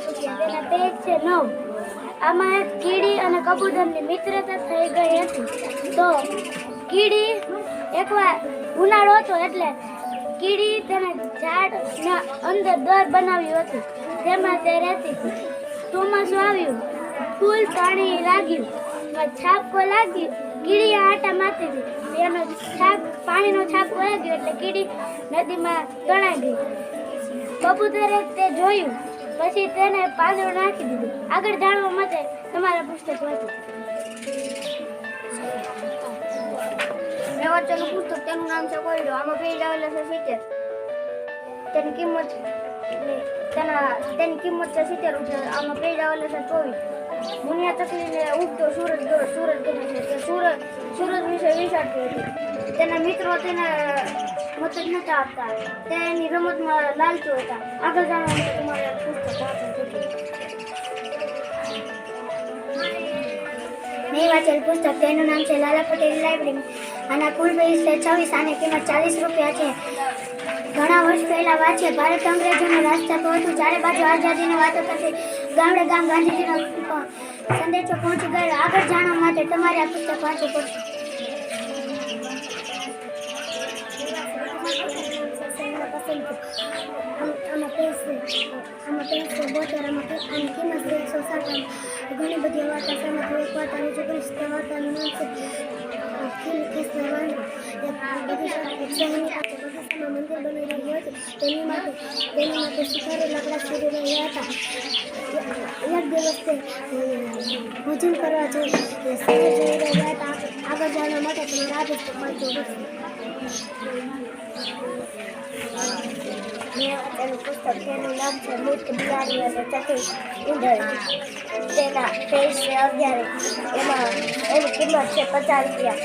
તેના પેજ છે નવ આમાં કીડી અને કબૂતરની મિત્રતા થઈ ગઈ હતી તો કીડી એકવાર ઉનાળો હતો એટલે કીડી તેને ઝાડના અંદર દર બનાવ્યું હતું તેમાં તે રહેતી હતી ચોમાસું આવ્યું ફૂલ પાણી લાગ્યું છાપકો લાગ્યું કીડી આટા મારતી હતી એનો છાપ પાણીનો છાપ વહી એટલે કીડી નદીમાં તણાઈ ગઈ કબૂતરે તે જોયું. પછી તેને પાંદડું નાખી દીધું. આગળ જાણવા માટે તમારા પુસ્તક વાંચો. મેં વાંચેલું પુસ્તક તેનું નામ છે કોયડો. આમાં પેજ આવેલા છે સિત્તેર. તેની કિંમત તેના, તેની કિંમત છે સિત્તેર રૂપિયા. આમાં પેજ આવેલા છે ચોવીસ. મુનિયા તકલીને ઉગતો સૂરજ ગયો. સૂરજ ગમે છે. તે સૂરજ સૂરજ વિશે વિચારતી હતી. તેના મિત્રો તેને મદદ નતા આપતા તેની રમતમાં લાલચુ હતા. આગળ મેં વાંચેલ પુસ્તક, તેનું નામ છે લાલા પટેલ લાઇબ્રેરી આના કુલ ફીસ છે છવ્વીસ આની કિંમત ચાલીસ રૂપિયા છે. ઘણા વર્ષ પહેલા વાંચે ભારત અંગ્રેજોનું રાજ થતો હતું. ચારે બાજુ આઝાદીની વાતો કરતી ગામડે ગામ ગાંધીજીનો સંદેશો પહોંચી ગયો. આગળ જાણવા માટે તમારે આ પુસ્તક વાંચવું પડશે. બોતેર આમાં કિંમત એકસો ઘણી બધી વાર્તા શેમાં એક વાર્તા રજૂ કરીશ તે વાર્તાનું નામ છે. બગીચામાં મંદિર બની રહ્યું હતું. તેની માટે તેની માટે શિકારી લાકડા શોધી રહ્યા હતા. એક દિવસ ભોજન કરવા જઈ રહ્યા હતા. આગળ જવા માટે તમારે આ પુસ્તક મૂર્ત બિલાડી તેના અગિયાર એમાં એની કિંમત છે પચાસ રૂપિયા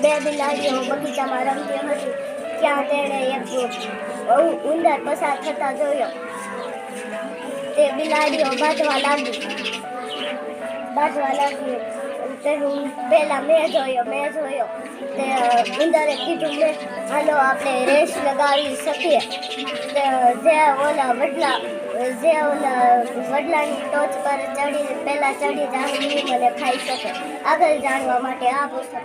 બે બિલાડીઓ બગીચામાં રમતી હતી ત્યાં તેણે એક ઉંદર પસાર થતા જોયો તે બિલાડીઓ બાંધવા લાગી બાંધવા લાગી તેનું પહેલાં મેં જોયો મેં જોયો. તે ઉંદરે કીધું મેં, હાલો, આપણે રેસ લગાવી શકીએ. તે, જે ઓલા વડલા, જે ઓલા વડલાની ટોચ પર ચડી પહેલાં ચડી એ મને ખાઈ શકે. આગળ જાણવા માટે આ પુસ્તક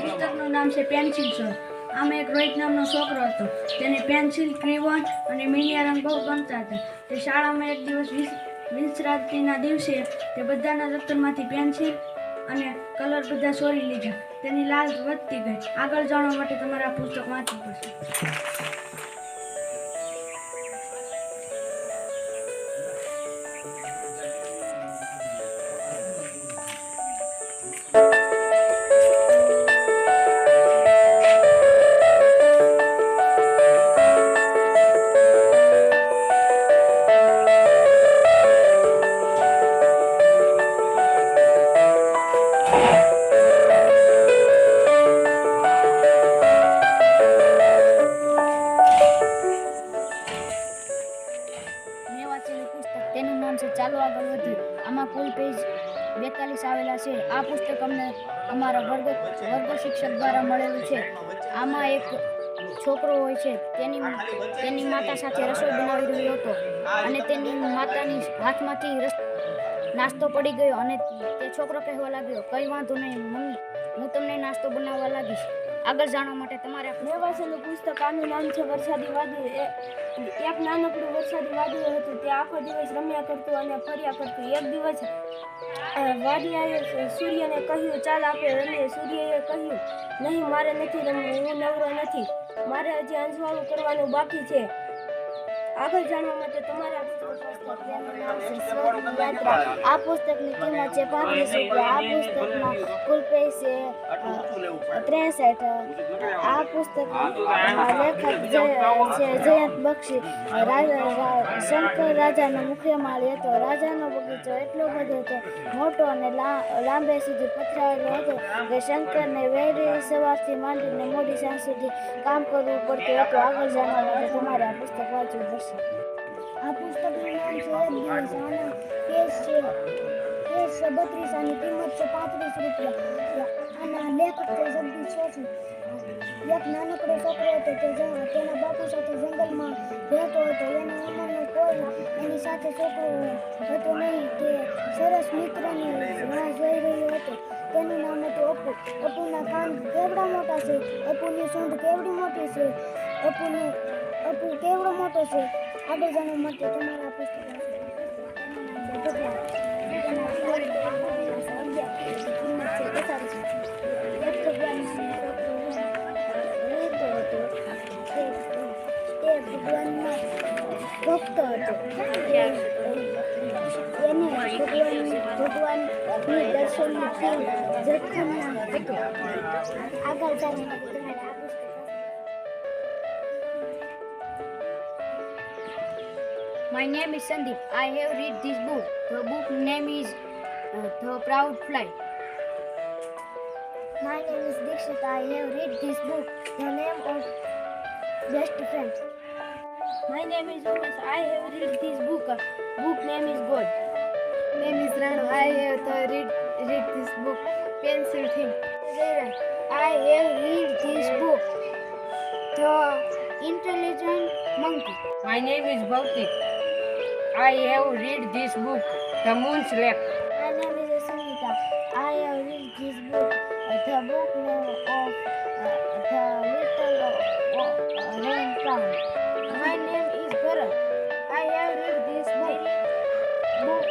પુસ્તકનું નામ છે પેન્સિલ શોર આમાં એક રોહિત નામનો છોકરો હતો. તેને પેન્સિલ ક્રિવન અને મીડિયા રંગ બહુ ગમતા હતા. તે શાળામાં એક દિવસ વિસ- વિશ્રાંતિના દિવસે તે બધાના દફતરમાંથી પેન્સિલ અને કલર બધા છોડી લીધા. તેની લાલ વધતી ગઈ. આગળ જાણવા માટે તમારે આ પુસ્તક વાંચવું પડશે. કુલ પેજ બેતાલીસ આવેલા છે. આ પુસ્તક અમને અમારા વર્ગ વર્ગ શિક્ષક દ્વારા મળેલું છે. આમાં એક છોકરો હોય છે. તેની તેની માતા સાથે રસોઈ બનાવી રહ્યો હતો. અને તેની માતાની હાથમાંથી નાસ્તો પડી ગયો અને તે છોકરો કહેવા લાગ્યો, કંઈ વાંધો નહીં, મમ્મી, હું તમને નાસ્તો બનાવવા લાગીશ. આગળ જાણવા માટે તમારે મેં વાંચેલું પુસ્તક આનું નામ છે વરસાદી વાદળ. એક નાનકડું વરસાદી વાદળ હતું. તે આખો દિવસ રમ્યા કરતું અને ફર્યા કરતું. એક દિવસ વાડિયાએ સૂર્યને કહ્યું, ચાલ આપણે રમીએ. સૂર્યએ કહ્યું, નહીં, મારે નથી રમવું, હું નવરો નથી. મારે હજી અંજવાળું કરવાનું બાકી છે. આગળ જાણવા માટે તમારે પુસ્તકમાં ત્રેસઠ આ પુસ્તકના લેખક શંકર રાજાનો મુખ્ય માળી હતો રાજાનો બગીચો એટલો બધો હતો મોટો અને લાંબે સુધી પથરાયેલો હતો કે શંકરને વહેલી સવારથી માંડીને મોડી સાંજ સુધી કામ કરવું પડતું હતું આગળ જાણવા માટે તમારે આ પુસ્તક વાંચવું પડશે આ પુસ્તકનું નામ છે એક દિવસ આના પેજ છે પેજ છે બત્રીસ આની કિંમત છે પાંત્રીસ રૂપિયા આના લેખક છે જગદીશ જોશી એક નાનકડો છોકરો હતો તે જ- તેના બાપુ સાથે જંગલમાં રહેતો હતો એની ઉંમરનો કોઈ એની સાથે છોકરો હતો નહીં તે સરસ મિત્રની રાહ જોઈ રહ્યો હતો તેનું નામ હતું અપુ અપુના કાન કેવડા મોટા છે અપુની સૂંઢ કેવડી મોટી છે અપુને અપુ કેવડો મોટો છે જાણવા માટે તમારા. ભગવાન. ભગવાન હતો ભક્ત હતો એને ભગવાન ભગવાનની દર્શનની ફીલ જખમના આગળ જાણવા My name is Sandeep. I have read this book. The book name is uh, The Proud Flight. My name is Dikshit. I have read this book. The name of best friend. My name is Umesh. I have read this book. Book name is God. name is Ranu. I have the read read this book. Pencil thing. I have read this book. The intelligent monkey. My name is Bhautik. I have read this book, The Moon's Lap. My name is Sunita. I have read this book. The book name of uh, the little uh, rain cloud. My name is Bharat. I have read this book. Book,